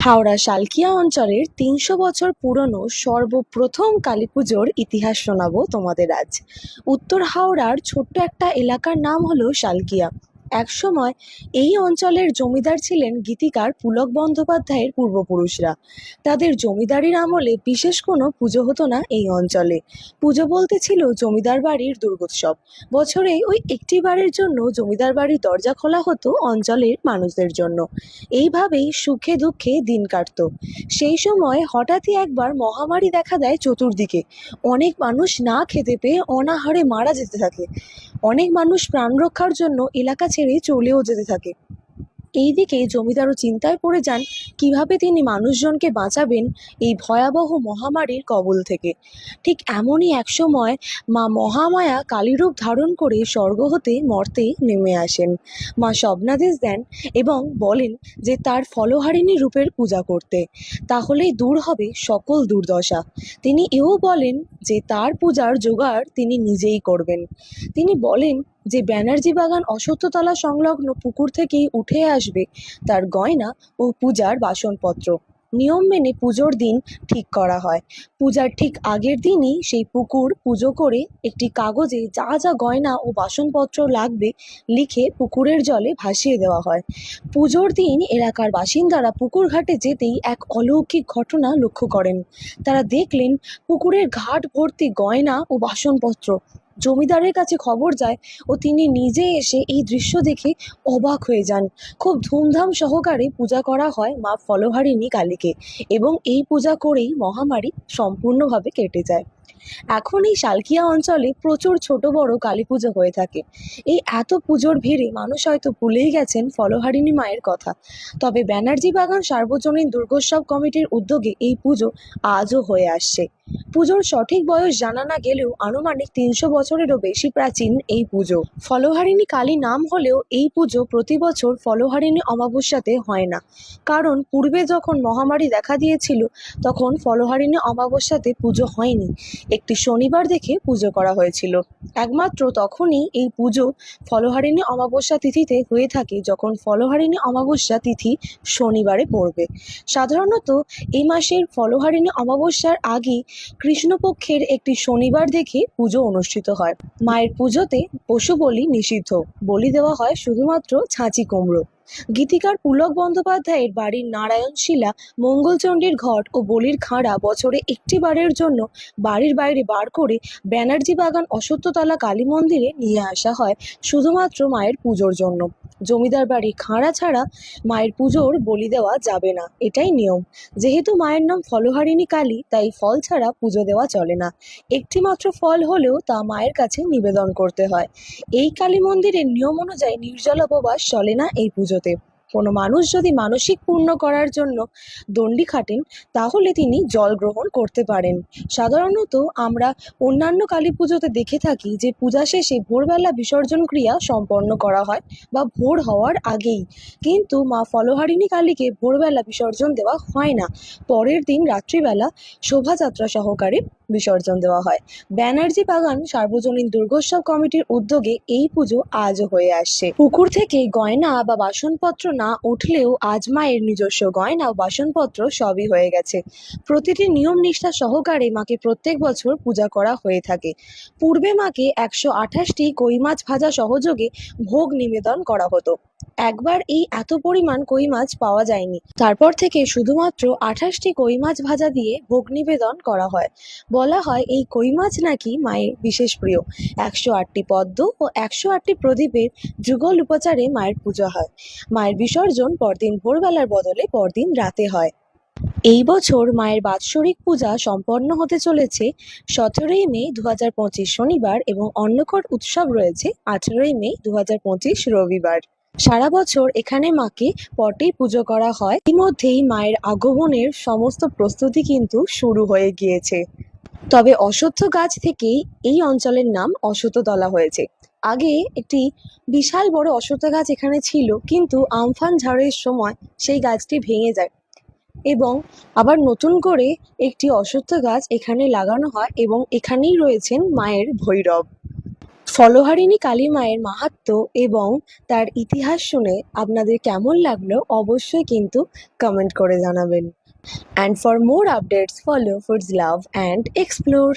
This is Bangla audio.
হাওড়া শালকিয়া অঞ্চলের তিনশো বছর পুরনো সর্বপ্রথম কালী পুজোর ইতিহাস শোনাবো তোমাদের আজ। উত্তর হাওড়ার ছোট্ট একটা এলাকার নাম হলো শালকিয়া। একসময় এই অঞ্চলের জমিদার ছিলেন গীতিকার পুলক বন্দ্যোপাধ্যায়ের পূর্বপুরুষরা। তাদের জমিদারির আমলে বিশেষ কোনো পুজো হতো না এই অঞ্চলে। পুজো বলতে ছিল জমিদার বাড়ির দুর্গোৎসব। বছরে ওই একটি বারের জন্য জমিদার বাড়ির দরজা খোলা হতো অঞ্চলের মানুষদের জন্য। এইভাবেই সুখে দুঃখে দিন কাটতো। সেই সময় হঠাৎই একবার মহামারী দেখা দেয় চতুর্দিকে। অনেক মানুষ না খেতে পেয়ে অনাহারে মারা যেতে থাকে। অনেক মানুষ প্রাণ রক্ষার জন্য এলাকা ছেড়ে চলেও যেতে থাকে। এইদিকে জমিদারও চিন্তায় পড়ে যান কীভাবে তিনি মানুষজনকে বাঁচাবেন এই ভয়াবহ মহামারীর কবল থেকে। ঠিক এমনই এক সময় মা মহামায়া কালীরূপ ধারণ করে স্বর্গ হতে মর্তে নেমে আসেন। মা স্বপ্নাদেশ দেন এবং বলেন যে তার ফলহারিণী রূপের পূজা করতে, তাহলেই দূর হবে সকল দুর্দশা। তিনি এও বলেন যে তার পূজার জোগাড় তিনি নিজেই করবেন। তিনি বলেন যে ব্যানার্জি বাগান অশ্বত্থতলা সংলগ্ন পুকুর থেকেই উঠে আসবে, তার গয়না ও পূজার বাসনপত্র। নিয়ম মেনে পুজোর দিন ঠিক করা হয়। পূজার ঠিক আগের দিনই সেই পুকুর পুজো করে একটি কাগজে যা যা গয়না ও বাসনপত্র লাগবে লিখে পুকুরের জলে ভাসিয়ে দেওয়া হয়। পুজোর দিন এলাকার বাসিন্দারা পুকুর ঘাটে যেতেই এক অলৌকিক ঘটনা লক্ষ্য করেন। তারা দেখলেন পুকুরের ঘাট ভর্তি গয়না ও বাসনপত্র। জমিদারের কাছে খবর যায় ও তিনি নিজে এসে এই দৃশ্য দেখে অবাক হয়ে যান। খুব ধুমধাম সহকারে পূজা করা হয় মা ফলহারিণী কালীকে এবং এই পূজা করেই মহামারী সম্পূর্ণভাবে কেটে যায়। এখন এই শালকিয়া অঞ্চলে প্রচুর ছোট বড় কালী পুজো হয়ে থাকে। এই এত পুজোর ভিড়ে মানুষ হয়তো ভুলেই গেছেন ফলহারিণী মায়ের কথা। তবে ব্যানার্জি বাগান সার্বজনীন দুর্গোৎসব কমিটির উদ্যোগে এই পুজো আজও হয়ে আসছে। পুজোর সঠিক বয়স জানা না গেলেও আনুমানিক তিনশো বছরেরও বেশি প্রাচীন এই পুজো। ফলহারিণী কালী নাম হলেও এই পুজো প্রতি বছর ফলহারিণী অমাবস্যাতে হয় না। কারণ পূর্বে যখন মহামারী দেখা দিয়েছিল, তখন ফলহারিণী অমাবস্যাতে পুজো হয়নি। একটি শনিবার দেখে পুজো করা হয়েছিল। একমাত্র তখনই এই পুজো ফলহারিণী অমাবস্যা তিথিতে হয়ে থাকে যখন ফলহারিণী অমাবস্যা তিথি শনিবারে পড়বে। সাধারণত এই মাসের ফলহারিণী অমাবস্যার আগেই কৃষ্ণপক্ষের একটি শনিবার দেখে পুজো অনুষ্ঠিত হয়। মায়ের পুজোতে পশু বলি নিষিদ্ধ। বলি দেওয়া হয় শুধুমাত্র ছাঁচি কুমড়ো। গীতিকার পুলক বন্দ্যোপাধ্যায়ের বাড়ির নারায়ণশিলা, মঙ্গলচণ্ডীর ঘট ও বলির খাঁড়া বছরে একটি বারের জন্য বাড়ির বাইরে বার করে ব্যানার্জি বাগান অসত্যতলা কালী মন্দিরে নিয়ে আসা হয়, শুধুমাত্র মায়ের পুজোর জন্য। জমিদার বাড়ি খাঁড়া ছাড়া মায়ের পুজোর বলি দেওয়া যাবে না, এটাই নিয়ম। যেহেতু মায়ের নাম ফলহারিণী কালী, তাই ফল ছাড়া পুজো দেওয়া চলে না। একটি মাত্র ফল হলেও তা মায়ের কাছে নিবেদন করতে হয়। এই কালী মন্দিরের নিয়ম অনুযায়ী নির্জল উপবাস চলে না এই পুজোতে। কোনো মানুষ যদি মানসিক পূর্ণ করার জন্য দণ্ডি খাটেন, তাহলে তিনি জল গ্রহণ করতে পারেন। সাধারণত আমরা অন্যান্য কালী পুজোতে দেখে থাকি যে পূজা শেষে ভোরবেলা বিসর্জন ক্রিয়া সম্পন্ন করা হয় বা ভোর হওয়ার আগেই। কিন্তু মা ফলহারিণী কালীকে ভোরবেলা বিসর্জন দেওয়া হয় না। পরের দিন রাত্রিবেলা শোভাযাত্রা সহকারে বিসর্জন দেওয়া হয়। ব্যানার্জি বাগান সার্বজনীন দুর্গোৎসব কমিটির উদ্যোগে এই পুজো আজও হয়ে আসছে। পুকুর থেকে গয়না বা বাসনপত্র না উঠলেও আজ মায়ের নিজস্ব গয়না ও বাসনপত্র সবই হয়ে গেছে। প্রতিটি নিয়ম নিষ্ঠা সহকারে মাকে প্রত্যেক বছর পূজা করা হয়ে থাকে। পূর্বে মাকে একশো আঠাশটি কই মাছ ভাজা সহযোগে ভোগ নিবেদন করা হতো। একবার এই এত পরিমাণ কই মাছ পাওয়া যায়নি। তারপর থেকে শুধুমাত্র আঠাশটি কই মাছ ভাজা দিয়ে ভোগ নিবেদন করা হয়। বলা হয় এই কই মাছ নাকি মায়ের বিশেষ প্রিয়। একশো আটটি পদ্ম ও একশো আটটি প্রদীপের যুগল উপচারে মায়ের পুজো হয়। মায়ের বিসর্জন পরদিন ভোরবেলার বদলে পরদিন রাতে হয়। এই বছর মায়ের বাৎসরিক পূজা সম্পন্ন হতে চলেছে সতেরোই মে দু শনিবার এবং অন্নকট উৎসব রয়েছে আঠেরোই মে দু রবিবার। সারা বছর এখানে মাকে পটেই পুজো করা হয়। ইতিমধ্যেই মায়ের আগমনের সমস্ত প্রস্তুতি কিন্তু শুরু হয়ে গিয়েছে। তবে অশ্বত্থ গাছ থেকেই এই অঞ্চলের নাম অশ্বত্থতলা হয়েছে। আগে একটি বিশাল বড় অশ্বত্থ গাছ এখানে ছিল, কিন্তু আমফান ঝড়ের সময় সেই গাছটি ভেঙে যায় এবং আবার নতুন করে একটি অশ্বত্থ গাছ এখানে লাগানো হয় এবং এখানেই রয়েছেন মায়ের ভৈরব। ফলহারিণী কালী মায়ের মাহাত্ম এবং তার ইতিহাস শুনে আপনাদের কেমন লাগল অবশ্যই কিন্তু কমেন্ট করে জানাবেন। And for more updates follow foods love and explore